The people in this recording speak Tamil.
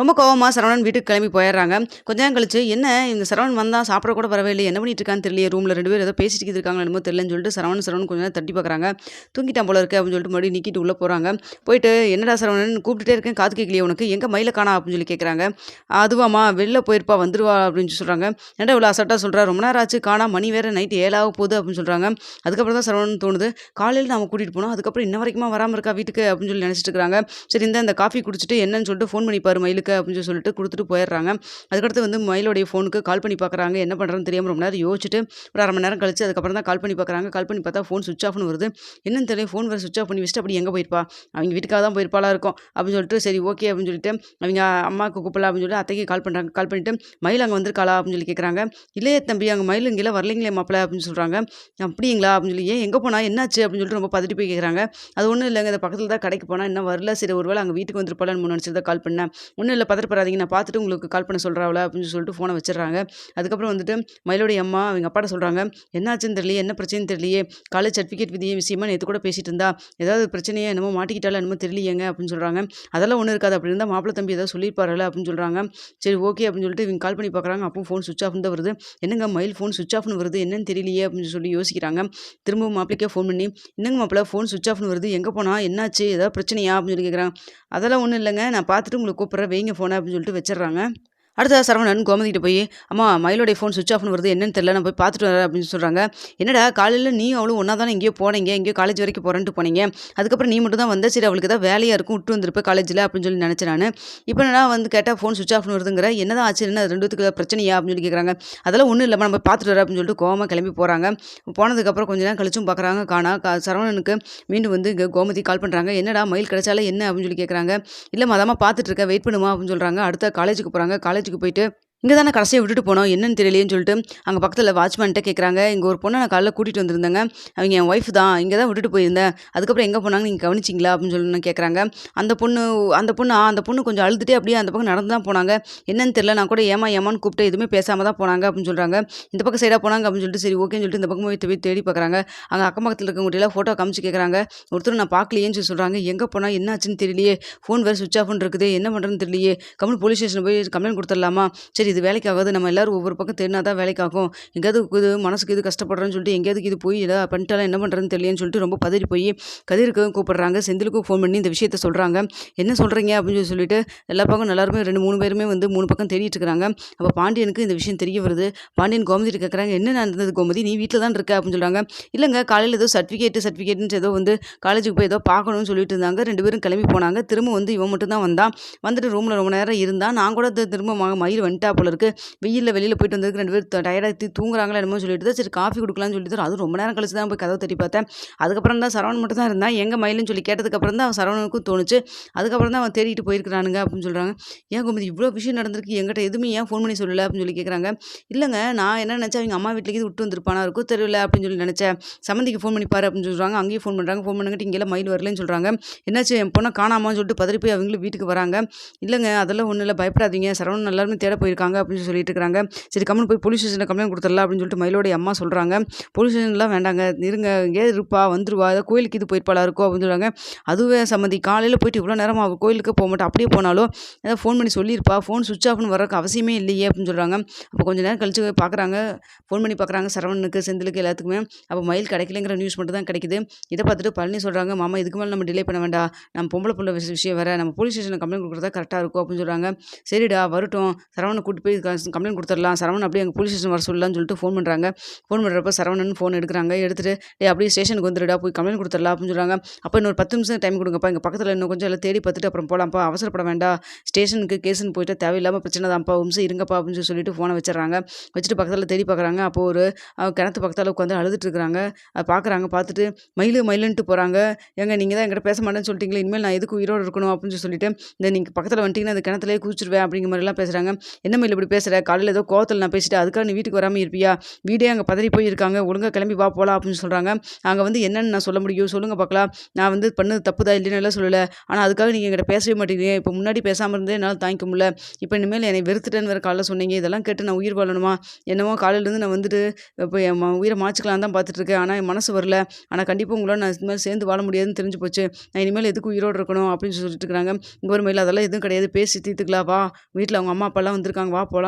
ரொம்ப கோவமாக சரவணன் வீட்டுக்கு கிளம்பி போயிடுறாங்க. கொஞ்ச நேரம் கழிச்சு என்ன இந்த சரவணன் வந்தால் சாப்பிட கூட வரவே இல்லை என்ன பண்ணிட்டு இருக்கான்னு தெரியல ரூமில் ரெண்டு பேர் ஏதோ பேசிட்டு இருக்காங்க என்னமோ தெரியலன்னு சொல்லிட்டு சரவணன் சரவணன் கொஞ்சம் நேரம் தட்டி பார்க்குறாங்க. தூங்கிட்டான் போல இருக்கு அப்படின்னு சொல்லிட்டு மறுபடியும் நிக்கிட்டு உள்ளே போகிறாங்க போயிட்டு என்னடா சரவணன் கூப்பிட்டுட்டே இருக்கேன் காது கேட்கலையே உனக்கு எங்கே மயில காணா? அப்படின்னு சொல்லி கேட்குறாங்க அதுவாம்மா வெளில போயிருப்பா வந்துருவா அப்படின்னு சொல்கிறாங்க என்னடா இவ்வளோ அசட்டாக சொல்கிறா ரொம்ப நேரம் ஆச்சு காணா மணி வேறு நைட்டு ஏழாக போகுது அப்படின்னு சொல்கிறாங்க அதுக்கப்புறம் தான் சரவணன் தோணுது காலையில் நம்ம கூட்டிகிட்டு போனோம் அதுக்கப்புறம் இன்ன வரைக்குமா வராமல் இருக்கா வீட்டுக்கு? அப்படின்னு சொல்லி நினச்சிட்டு இருக்காங்க. சரி இந்த இந்த காஃபி குடிச்சிட்டு என்னன்னு சொல்லிட்டு ஃபோன் பண்ணி பாரு மயிலுக்கு அப்படின்னு சொல்லிட்டு கொடுத்துட்டு போயிடுறாங்க. அதுக்கடுத்து வந்து மயிலோடைய ஃபோனுக்கு கால் பண்ணி பார்க்குறாங்க என்ன பண்ணுறதுன்னு தெரியாமல் ரொம்ப நேரம் யோசிச்சுட்டு ஒரு அரை மணி நேரம் கழிச்சு அதுக்கப்புறம் தான் கால் பண்ணி பார்க்குறாங்க கால் பண்ணி பார்த்தா ஃபோன் சுவிச் ஆஃப்னு வருது. என்னன்னு தெரியும் ஃபோன் வேறு சுவிச் ஆஃப் பண்ணி வச்சுட்டு அப்படி எங்கே போயிருப்பா? அவங்க வீட்டுக்காக தான் போயிருப்பாளா இருக்கும். அப்படின்னு சொல்லிட்டு சரி ஓகே அப்படின்னு சொல்லிட்டு அவங்க அம்மாவுக்கு கூப்பிடலாம் அப்படின்னு சொல்லிட்டு அத்தைக்கு கால் பண்ணுறாங்க கால் பண்ணிட்டு மயில் அங்கே வந்திருக்காளா அப்படின்னு சொல்லி கேட்குறாங்க இல்லையே தம்பி அங்கே மயில் இங்கெல்லாம் வரலைங்களே மாப்பிள்ள அப்படின்னு சொல்கிறாங்க அப்படிங்களா அப்படின்னு சொல்லி ஏன் எங்கே போனா? என்னாச்சு? அப்படின்னு சொல்லிட்டு ரொம்ப பதட்டி போய் கேட்குறாங்க அது ஒன்றும் இல்லைங்க இந்த பக்கத்தில் தான் கடைக்கு போனால் இன்னும் வரல. சரி ஒருவேளை அங்கே வீட்டுக்கு வந்துருப்பாளன்னு முன் நினச்சி தான் கால் பண்ணேன். ஒன்றும் இல்லை பதறப்படாதீங்க நான் பார்த்துட்டு உங்களுக்கு கால் பண்ண சொல்கிறாவல அப்படின்னு சொல்லிட்டு ஃபோனை வச்சிடுறாங்க. அதுக்கப்புறம் வந்துட்டு மயிலோடைய அம்மா அவங்க அப்பாட்ட சொல்கிறாங்க என்னாச்சுன்னு தெரியலையே என்ன பிரச்சனைன்னு தெரியலையே காலேஜ் சர்டிஃபிகேட் விதிய விஷயமா நேற்று கூட பேசிகிட்டு இருந்தா ஏதாவது பிரச்சனையே என்னமோ மாட்டிக்கிட்டாலும் என்னமோ தெரியலையேங்க அப்படின்னு சொல்கிறாங்க அதெல்லாம் ஒன்றும் இருக்காது அப்படி இருந்தால் மாப்பிள்ள தம்பி ஏதாவது சொல்லியிருப்பாருல அப்படின்னு சொல்கிறாங்க சரி ஓகே அப்படின்னு சொல்லிட்டு இவங்க கால் பண்ணி பார்க்குறாங்க. அப்போ ஃபோன் சுவிச் ஆஃப் தான் வருது. என்னங்க மயில் ஃபோன் சுவிச் ஆஃப்னு வருது? என்னன்னு தெரியலையே அப்படின்னு சொல்லி யோசிக்கிறாங்க. திரும்பவும் மாப்பிளைக்கே ஃபோன் பண்ணி என்னங்க மாப்பிள்ள ஃபோன் சுவிச் ஆஃப்னு வருது? எங்கே போனால் என்னாச்சு? ஏதாவது பிரச்சனையா? அப்படின்னு சொல்லி கேட்குறாங்க அதெல்லாம் ஒன்றும் இல்லைங்க. நான் பார்த்துட்டு உங்களுக்கு கூப்பிட்றேன். வைங்க ஃபோனை அப்படின்னு சொல்லிட்டு வச்சிடுறாங்க. அடுத்த சரவணன் கோமதிக்கிட்ட போய் அம்மா மயிலோடைய ஃபோன் சுவிச் ஆஃப்னு வருது என்னன்னு தெரியல நான் போய் பார்த்துட்டு வரேன் அப்படின்னு சொல்கிறாங்க என்னடா காலையில் நீ அவளும் ஒன்றா தானே எங்கேயோ போனீங்க எங்கேயோ காலேஜ் வரைக்கும் போகிறேன்ட்டு போனீங்க. அதுக்கப்புறம் நீ மட்டும் தான் வந்த சரி அவளுக்கு தான் வேலையாக இருக்கும் விட்டு வந்திருப்பேன் காலேஜில் அப்படின்னு சொல்லி நினச்சேன் நான். இப்போ நான் வந்து கேட்டால் ஃபோன் சுவிச் ஆஃப்னு வருதுங்கிற என்னதான் ஆச்சு என்ன ரெண்டுத்துக்கு பிரச்சனையா? அப்படின்னு சொல்லி கேட்குறாங்க அதெல்லாம் ஒன்றும் இல்லாமல் நம்ம பார்த்துட்டு வரேன் அப்படின்னு சொல்லிட்டு கோவமாக கிளம்பி போகிறாங்க போனதுக்கப்புறம் கொஞ்ச நேரம் கழிச்சும் பார்க்குறாங்க காணா கா சரவணனுக்கு மீண்டும் வந்து இங்கே கோமதி கால் பண்ணுறாங்க என்னடா மயில் கிடைச்சால என்ன? அப்படின்னு சொல்லி கேட்குறாங்க இல்லை மதமாக பார்த்துட்டு இருக்கேன் வெயிட் பண்ணுமா? அப்படின்னு சொல்கிறாங்க அடுத்த காலேஜுக்கு போகிறாங்க காலேஜ் காலேஜுக்கு போயிட்டு இங்கே தானே கடைசியை விட்டுட்டு போனோம். என்னன்னு தெரியலையேன்னு சொல்லிட்டு அங்கே பக்கத்தில் வாட்ச்மேன்ட்ட கேட்குறாங்க இங்கே ஒரு பொண்ணை நான் காலைல கூட்டிகிட்டு வந்திருந்தேங்க. அவங்க என் ஒய்ஃப் தான். இங்கே தான் விட்டுட்டு போயிருந்தேன். அதுக்கப்புறம் எங்கே போனாங்க? நீங்கள் கவனிச்சிங்களா? அப்படின்னு சொல்லி கேட்குறாங்க அந்த பொண்ணு அந்த பொண்ணு? அந்த பொண்ணு கொஞ்சம் அழுதுகிட்டே அப்படியே அந்த பக்கம் நடந்து தான் போனாங்க. என்னன்னு தெரியல. நான் கூட ஏமா ஏமான்னு கூப்பிட்டு எதுவுமே பேசாமல் தான் போனாங்க அப்படின்னு சொல்கிறாங்க இந்த பக்கம் சைடாக போனாங்க அப்படின்னு சொல்லிட்டு சரி ஓகேன்னு சொல்லிட்டு இந்த பக்கம் போய் போய் தேடி பார்க்குறாங்க அங்கே அக்கம் பக்கத்தில் இருக்கவங்கள்ட்ட ஃபோட்டோ காமிச்சு கேட்குறாங்க ஒருத்தர் நான் பார்க்கலையேன்னு சொல்லி சொல்கிறாங்க எங்கே போனால் என்னாச்சுன்னு தெரியலையே. ஃபோன் வேறு சுவிச் ஆஃப்னு இருக்குது. என்ன பண்ணுறதுன்னு தெரியலையே. கம்மல் போலீஸ் ஸ்டேஷன் போய் கம்ப்ளைண்ட் கொடுத்துடலாமா? சரி இது வேலைக்கு ஆகாது நம்ம எல்லாரும் ஒவ்வொரு பக்கம் தேடினா தான் வேலைக்கு ஆகும் எங்கேயாவது இது மனசுக்கு இது கஷ்டப்படுறேன்னு சொல்லிட்டு எங்கேயாவது இது போய் ஏதாவது பண்ணிட்டாலும் என்ன பண்ணுறதுன்னு தெரியலன்னு சொல்லிட்டு ரொம்ப பதறி போய் கதிருக்கும் கூப்பிட்றாங்க. செந்திலுக்கும் ஃபோன் பண்ணி இந்த விஷயத்த சொல்கிறாங்க என்ன சொல்கிறீங்க அப்படின்னு சொல்லி சொல்லிட்டு எல்லா பக்கம் எல்லாருமே ரெண்டு மூணு பேருமே வந்து மூணு பக்கம் தேடிட்டு இருக்கிறாங்க. அப்போ பாண்டியனுக்கு இந்த விஷயம் தெரிய வருது. பாண்டியன் கோமதி கேட்குறாங்க என்ன நடந்தது கோமதி? நீ வீட்டில் தான் இருக்க? அப்படின்னு சொல்கிறாங்க இல்லைங்க காலையில் ஏதோ சர்டிஃபிகேட் சர்டிஃபிகேட்னு ஏதோ வந்து காலேஜுக்கு போய் ஏதோ பார்க்கணும்னு சொல்லிட்டு இருந்தாங்க. ரெண்டு பேரும் கிளம்பி போனாங்க. திரும்ப வந்து இவன் மட்டும் தான் வந்தான். வந்துட்டு ரூமில் ரொம்ப நேரம் இருந்தான். நான் கூட திரும்ப மயில் வந்துட்டா போல இருக்கு வெயிலில் வெளியில் போயிட்டு வந்ததுக்கு ரெண்டு பேர் டயர்டாக தூங்குறாங்களா என்னமோ சொல்லிட்டு தான் சரி காஃபி கொடுக்கலாம்னு சொல்லிட்டு தான் அது ரொம்ப நேரம் கழிச்சு தான் போய் கதவை தட்டி பார்த்தேன். அதுக்கப்புறம் தான் சரவணன் மட்டும் தான் இருந்தான். எங்கே மயிலுன்னு சொல்லி கேட்டதுக்கப்புறம் தான் அவன் சரவணனுக்கும் தோணுச்சு. அதுக்கப்புறம் தான் அவன் தேடிட்டு போயிருக்கிறானுங்க அப்படின்னு சொல்கிறாங்க ஏன் கோமதி இவ்வளோ விஷயம் நடந்திருக்கு? எங்கிட்ட எதுவுமே ஏன் ஃபோன் பண்ணி சொல்லலை அப்படின்னு சொல்லி கேட்குறாங்க இல்லைங்க நான் என்ன நினச்சேன்? அவங்க அம்மா வீட்டுக்கு இது விட்டு வந்திருப்பானா? இருக்கும் தெரியல அப்படின்னு சொல்லி நினச்சேன். சம்மந்திக்கு ஃபோன் பண்ணி பாரு அப்படின்னு சொல்கிறாங்க அங்கேயும் ஃபோன் பண்ணுறாங்க ஃபோன் பண்ணிட்டு இங்கே மயில் வரலன்னு சொல்கிறாங்க என்னாச்சு? என் பொண்ணை காணாமான்னு சொல்லிட்டு பதறி போய் அவங்களும் வீட்டுக்கு வராங்க. இல்லைங்க அதெல்லாம் ஒன்றும் இல்லை. பயப்படாதீங்க. சரவணன் எல்லாருமே தேட போயிருக்காங்க. அப்படின்னு சொல்லிட்டு இருக்காங்க. சரி கம்மன் போய் போலீஸ் ஸ்டேஷனில் கம்ப்ளைண்ட் கொடுத்துடலாம் அப்படின்னு சொல்லிட்டு மயிலோடைய அம்மா சொல்கிறாங்க போலீஸ் ஸ்டேஷன்லாம் வேண்டாங்க. இருங்க எங்கேயாவது இருப்பா வந்துருவா ஏதாவது கோயிலுக்கு இது போயிருப்பாளா இருக்கும் அப்படின்னு சொல்கிறாங்க அதுவே சம்மந்தி காலையில் போயிட்டு இவ்வளோ நேரம் அவள் கோயிலுக்கு போக மாட்டேன் அப்படியே போனாலும் ஏதாவது ஃபோன் பண்ணி சொல்லியிருப்பா. ஃபோன் சுவிச் ஆஃப்னு வரக்கு அவசியமே இல்லையே அப்படின்னு சொல்கிறாங்க அப்போ கொஞ்சம் நேரம் கழிச்சு பார்க்குறாங்க ஃபோன் பண்ணி பார்க்குறாங்க சரவணனுக்கு செந்திலுக்கு எல்லாத்துக்குமே. அப்போ மயில் கிடைக்கலங்கிற நியூஸ் மட்டும் தான் கிடைக்குது. இதை பார்த்துட்டு பழனி சொல்கிறாங்க மாமா இதுக்கு மேலே நம்ம டிலே பண்ண வேண்டாம். நம்ம பொம்பளை புள்ள விஷயம் வேறு. நம்ம போலீஸ் ஸ்டேஷனில் கம்ப்ளைண்ட் கொடுக்குறதா கரெக்டாக இருக்கும் அப்படின்னு சொல்கிறாங்க சரிடா வரட்டும். சரவணனை கூட்டி போய் கம்ப்ளைண்ட் கொடுத்துடலாம். சரவணன் அப்படியே எங்கள் போலீஸ் ஸ்டேஷன் வர சொல்லலாம்னு சொல்லிட்டு ஃபோன் பண்ணுறாங்க ஃபோன் பண்ணுறப்ப சரவணன் ஃபோன் எடுக்கிறாங்க. எடுத்துகிட்டு டே அப்படியே ஸ்டேஷனுக்கு வந்துடுடா. போய் கம்ப்ளைண்ட் கொடுத்துடலாம் அப்படின்னு சொல்கிறாங்க அப்போ இன்னொரு பத்து நிமிஷம் டைம் கொடுங்கப்பா. எங்கள் பக்கத்தில் இன்னும் கொஞ்சம் எல்லாம் தேடி பார்த்துட்டு அப்புறம் போகலாம்ப்பா அவசரப்பட வேண்டாம். ஸ்டேஷனுக்கு கேஸுன்னு போயிட்டு தேவையில்லாமல் பிரச்சனை தான்ப்பா. நிமிஷம் இருங்கப்பா அப்படின்னு சொல்லி சொல்லிட்டு ஃபோனை வச்சிடறாங்க. வச்சுட்டு பக்கத்தில் தேடி பார்க்குறாங்க. அப்போ ஒரு கிணத்து பக்கத்தில் உட்காந்து அழுதுட்டு இருக்கிறாங்க அதை பார்க்குறாங்க. பார்த்துட்டு மயிலு மயிலுன்ட்டு போகிறாங்க ஏங்க நீங்கள் தான் எங்கிட்ட பேச மாட்டேன்னு சொல்லிட்டீங்களே. இனிமேல் நான் எதுக்கு உயிரோடு இருக்கணும்? அப்படின்னு சொல்லிட்டு இந்த நீங்கள் பக்கத்தில் வந்துட்டீங்கன்னா அந்த கிணத்துலேயே குதிச்சிருவேன். அப்படிங்கிற மாதிரிலாம் பேசுகிறாங்க என்ன இனிமேல் இப்படி பேசுகிற காலையில் ஏதோ கோவத்தில் நான் பேசிட்டு அதுக்காக நீ வீட்டுக்கு வராமல் இருப்பியா? வீடே அங்கே பதறி போயிருக்காங்க. ஒழுங்காக கிளம்பி வா போகலாம் அப்படின்னு சொல்கிறாங்க அங்கே வந்து என்னென்னு நான் சொல்ல முடியும்? சொல்லுங்கள் பார்க்கலாம் நான் வந்து பண்ணது தப்பு தான் இல்லைன்னு எல்லாம் சொல்லலை. ஆனால் அதுக்காக நீங்கள் எங்கிட்ட பேசவே மாட்டேங்கிறீங்க இப்போ முன்னாடி பேசாமல் இருந்தே என்னால் தாங்கிக்க முடியல. இப்போ இனிமேல் என்னை வெறுத்துட்டேன்னு வேறு காலையில் சொன்னீங்க. இதெல்லாம் கேட்டு நான் உயிர் வாழணுமா? என்னமோ காலையிலேருந்து நான் வந்துட்டு இப்போ என் உயிரை மாச்சிக்கலாம் தான் பார்த்துட்ருக்கேன் ஆனால் என் மனசு வரல. ஆனால் கண்டிப்பாக உங்களால் நான் இது மாதிரி சேர்ந்து வாழ முடியாதுன்னு தெரிஞ்சு போச்சு. நான் இனிமேல் எதுக்கு உயிரோடு இருக்கணும் அப்படின்னு சொல்லிட்டு இருக்கிறாங்க இங்கே ஒரு மேலே அதெல்லாம் எதுவும் கிடையாது. பேசி தீர்த்துக்கலாம். வா. வீட்டில் அவங்க அம்மா அப்பாலாம் வந்திருக்காங்க. வா போகலாம்